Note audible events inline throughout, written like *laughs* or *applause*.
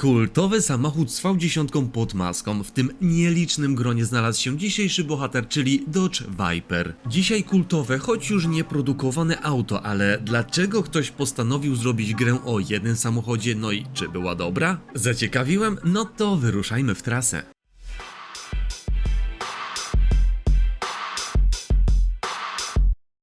Kultowy samochód z V10 pod maską. W tym nielicznym gronie znalazł się dzisiejszy bohater, czyli Dodge Viper. Dzisiaj kultowe, choć już nieprodukowane auto, ale dlaczego ktoś postanowił zrobić grę o jednym samochodzie, no i czy była dobra? Zaciekawiłem? No to wyruszajmy w trasę.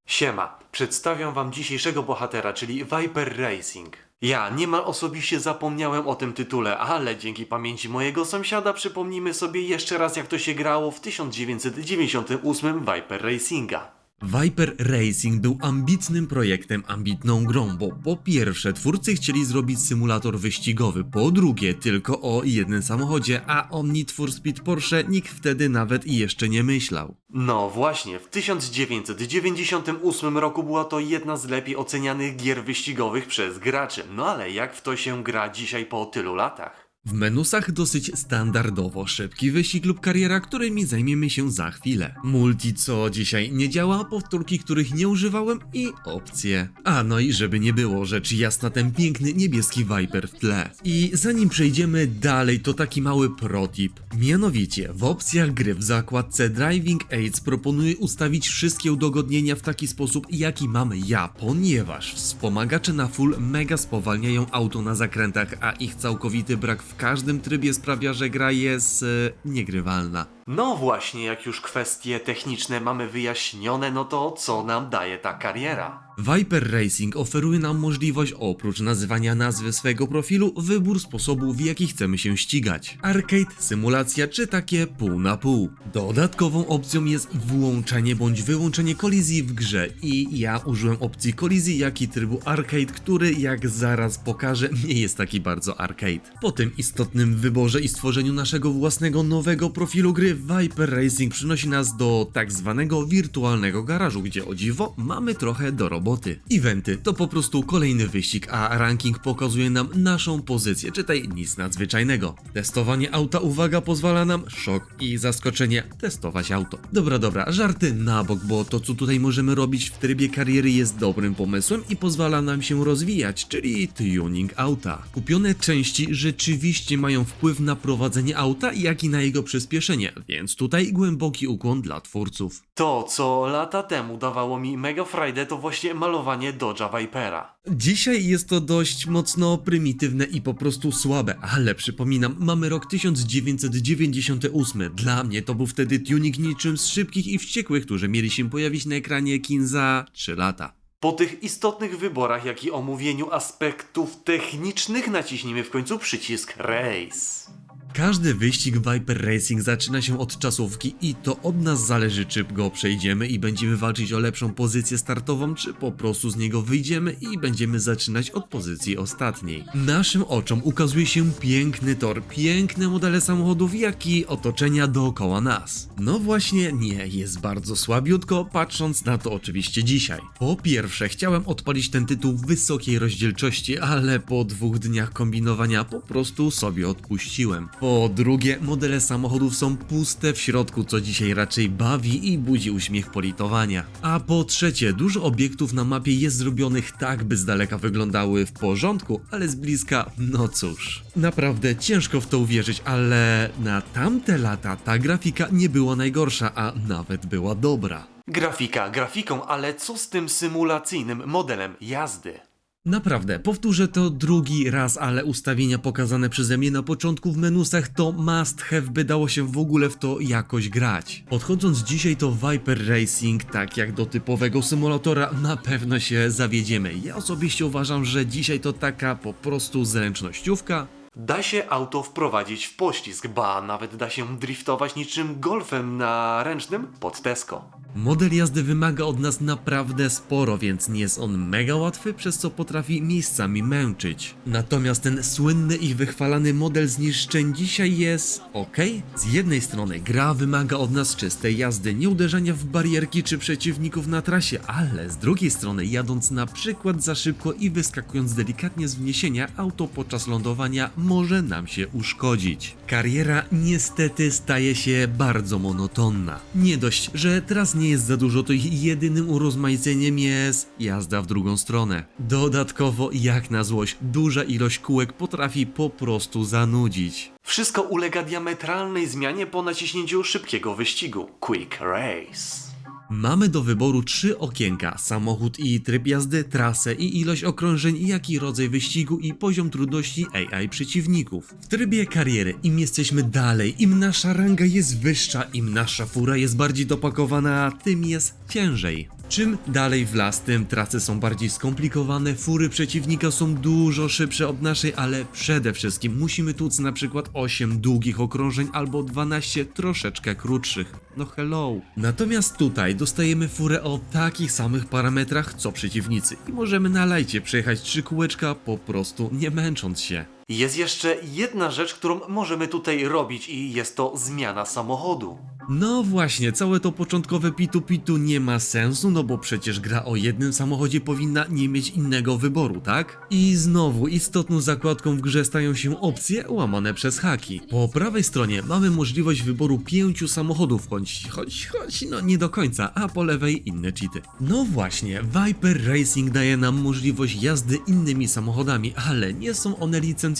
Siema, przedstawiam wam dzisiejszego bohatera, czyli Viper Racing. Ja niemal osobiście zapomniałem o tym tytule, ale dzięki pamięci mojego sąsiada przypomnimy sobie jeszcze raz jak to się grało w 1998 Viper Racinga. Viper Racing był ambitnym projektem, ambitną grą, bo po pierwsze twórcy chcieli zrobić symulator wyścigowy, po drugie tylko o jednym samochodzie, a o Need Speed Porsche nikt wtedy nawet i jeszcze nie myślał. No właśnie, w 1998 roku była to jedna z lepiej ocenianych gier wyścigowych przez graczy. No ale jak w to się gra dzisiaj po tylu latach? W menusach dosyć standardowo szybki wyścig lub kariera, którymi zajmiemy się za chwilę. Multi, co dzisiaj nie działa, powtórki, których nie używałem i opcje. A no i żeby nie było, rzecz jasna ten piękny niebieski Viper w tle. I zanim przejdziemy dalej, to taki mały protip. Mianowicie, w opcjach gry w zakładce Driving Aids proponuję ustawić wszystkie udogodnienia w taki sposób, jaki mam ja, ponieważ wspomagacze na full mega spowalniają auto na zakrętach, a ich całkowity brak w każdym trybie sprawia, że gra jest e, niegrywalna. No właśnie, jak już kwestie techniczne mamy wyjaśnione, no to co nam daje ta kariera? Viper Racing oferuje nam możliwość oprócz nazywania nazwy swojego profilu, wybór sposobu w jaki chcemy się ścigać. Arcade, symulacja czy takie pół na pół. Dodatkową opcją jest włączenie bądź wyłączenie kolizji w grze i ja użyłem opcji kolizji jak i trybu arcade, który jak zaraz pokażę *laughs* nie jest taki bardzo arcade. Po tym istotnym wyborze i stworzeniu naszego własnego nowego profilu gry Viper Racing przynosi nas do tak zwanego wirtualnego garażu, gdzie o dziwo mamy trochę do roboty. Eventy to po prostu kolejny wyścig, a ranking pokazuje nam naszą pozycję, czytaj nic nadzwyczajnego. Testowanie auta, uwaga, pozwala nam, szok i zaskoczenie, testować auto. Dobra, dobra, żarty na bok, bo to co tutaj możemy robić w trybie kariery jest dobrym pomysłem i pozwala nam się rozwijać, czyli tuning auta. Kupione części rzeczywiście mają wpływ na prowadzenie auta, jak i na jego przyspieszenie, więc tutaj głęboki ukłon dla twórców. To, co lata temu dawało mi mega frajdę, to właśnie malowanie Dodge'a Vipera. Dzisiaj jest to dość mocno prymitywne i po prostu słabe, ale przypominam, mamy rok 1998. Dla mnie to był wtedy tuning niczym z szybkich i wściekłych, którzy mieli się pojawić na ekranie kin za 3 lata. Po tych istotnych wyborach, jak i omówieniu aspektów technicznych, naciśnijmy w końcu przycisk Race. Każdy wyścig Viper Racing zaczyna się od czasówki i to od nas zależy, czy go przejdziemy i będziemy walczyć o lepszą pozycję startową, czy po prostu z niego wyjdziemy i będziemy zaczynać od pozycji ostatniej. Naszym oczom ukazuje się piękny tor, piękne modele samochodów, jak i otoczenia dookoła nas. No właśnie, nie, jest bardzo słabiutko, patrząc na to oczywiście dzisiaj. Po pierwsze, chciałem odpalić ten tytuł w wysokiej rozdzielczości, ale po dwóch dniach kombinowania po prostu sobie odpuściłem. Po drugie, modele samochodów są puste w środku, co dzisiaj raczej bawi i budzi uśmiech politowania. A po trzecie, dużo obiektów na mapie jest zrobionych tak, by z daleka wyglądały w porządku, ale z bliska, no cóż. Naprawdę ciężko w to uwierzyć, ale na tamte lata ta grafika nie była najgorsza, a nawet była dobra. Grafika grafiką, ale co z tym symulacyjnym modelem jazdy? Naprawdę, powtórzę to drugi raz, ale ustawienia pokazane przeze mnie na początku w menusach to must have, by dało się w ogóle w to jakoś grać. Podchodząc dzisiaj to Viper Racing, tak jak do typowego symulatora, na pewno się zawiedziemy. Ja osobiście uważam, że dzisiaj to taka po prostu zręcznościówka, Da się auto wprowadzić w poślizg, ba, nawet da się driftować niczym golfem na ręcznym pod Tesco. Model jazdy wymaga od nas naprawdę sporo, więc nie jest on mega łatwy, przez co potrafi miejscami męczyć. Natomiast ten słynny i wychwalany model zniszczeń dzisiaj jest ok. Z jednej strony gra wymaga od nas czystej jazdy, nie uderzania w barierki czy przeciwników na trasie, ale z drugiej strony jadąc na przykład za szybko i wyskakując delikatnie z wniesienia, auto podczas lądowania może nam się uszkodzić. Kariera niestety staje się bardzo monotonna. Nie dość, że teraz nie nie jest za dużo, to ich jedynym urozmaiceniem jest jazda w drugą stronę. Dodatkowo, jak na złość, duża ilość kółek potrafi po prostu zanudzić. Wszystko ulega diametralnej zmianie po naciśnięciu szybkiego wyścigu Quick Race. Mamy do wyboru trzy okienka: samochód i tryb jazdy, trasę i ilość okrążeń, jak i rodzaj wyścigu i poziom trudności AI przeciwników. W trybie kariery, im jesteśmy dalej, im nasza ranga jest wyższa, im nasza fura jest bardziej dopakowana, tym jest ciężej. Czym dalej w las, tym trasy są bardziej skomplikowane, fury przeciwnika są dużo szybsze od naszej, ale przede wszystkim musimy tłuc na przykład 8 długich okrążeń albo 12 troszeczkę krótszych. No hello. Natomiast tutaj dostajemy furę o takich samych parametrach co przeciwnicy i możemy na lajcie przejechać trzy kółeczka po prostu nie męcząc się. Jest jeszcze jedna rzecz, którą możemy tutaj robić i jest to zmiana samochodu. No właśnie, całe to początkowe pitu-pitu nie ma sensu, no bo przecież gra o jednym samochodzie powinna nie mieć innego wyboru, tak? I znowu istotną zakładką w grze stają się opcje łamane przez haki. Po prawej stronie mamy możliwość wyboru pięciu samochodów, choć, choć, choć, no nie do końca, a po lewej inne cheaty. No właśnie, Viper Racing daje nam możliwość jazdy innymi samochodami, ale nie są one licencjonowane,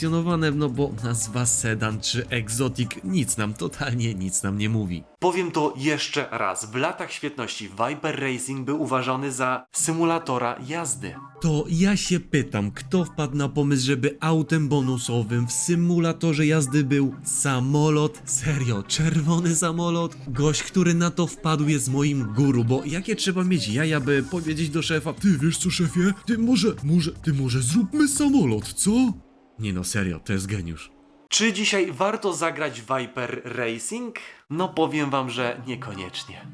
no bo nazwa sedan czy exotic nic nam, totalnie nic nam nie mówi. Powiem to jeszcze raz. W latach świetności Viper Racing był uważany za symulatora jazdy. To ja się pytam, kto wpadł na pomysł, żeby autem bonusowym w symulatorze jazdy był samolot? Serio, czerwony samolot? Gość, który na to wpadł jest moim guru, bo jakie trzeba mieć jaja, by powiedzieć do szefa Ty wiesz co szefie, ty może, może, ty może zróbmy samolot, co? Nie no, serio, to jest geniusz. Czy dzisiaj warto zagrać Viper Racing? No powiem wam, że niekoniecznie.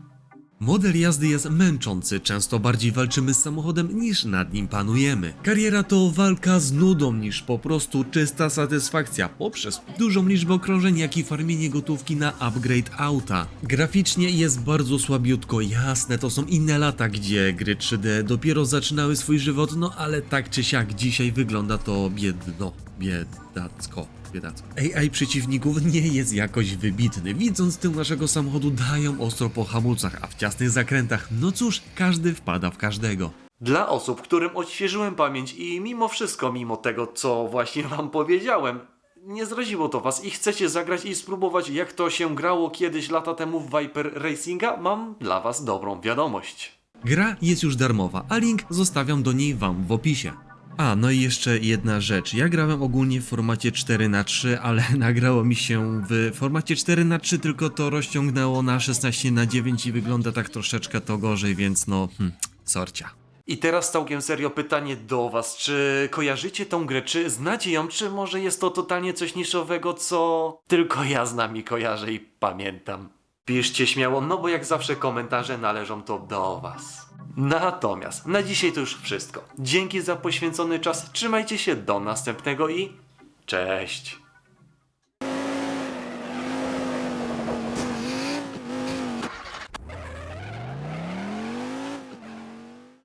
Model jazdy jest męczący, często bardziej walczymy z samochodem niż nad nim panujemy. Kariera to walka z nudą niż po prostu czysta satysfakcja poprzez dużą liczbę okrążeń, jak i farmienie gotówki na upgrade auta. Graficznie jest bardzo słabiutko, jasne, to są inne lata, gdzie gry 3D dopiero zaczynały swój żywot, no ale tak czy siak dzisiaj wygląda to biedno, biedacko. AI przeciwników nie jest jakoś wybitny. Widząc tył naszego samochodu dają ostro po hamulcach, a w ciasnych zakrętach, no cóż, każdy wpada w każdego. Dla osób, którym odświeżyłem pamięć i mimo wszystko, mimo tego, co właśnie *laughs* wam powiedziałem, nie zraziło to was i chcecie zagrać i spróbować, jak to się grało kiedyś lata temu w Viper Racinga, mam dla was dobrą wiadomość. Gra jest już darmowa, a link zostawiam do niej wam w opisie. A, no i jeszcze jedna rzecz. Ja grałem ogólnie w formacie 4 na 3 ale *laughs* nagrało mi się w formacie 4 na 3 tylko to rozciągnęło na 16 na 9 i wygląda tak troszeczkę to gorzej, więc no, hm, sorcia. I teraz całkiem serio pytanie do was, czy kojarzycie tą grę, czy znacie ją, czy może jest to totalnie coś niszowego, co tylko ja z nami kojarzę i pamiętam. Piszcie śmiało, no bo jak zawsze komentarze należą to do was. Natomiast na dzisiaj to już wszystko. Dzięki za poświęcony czas, trzymajcie się do następnego i cześć!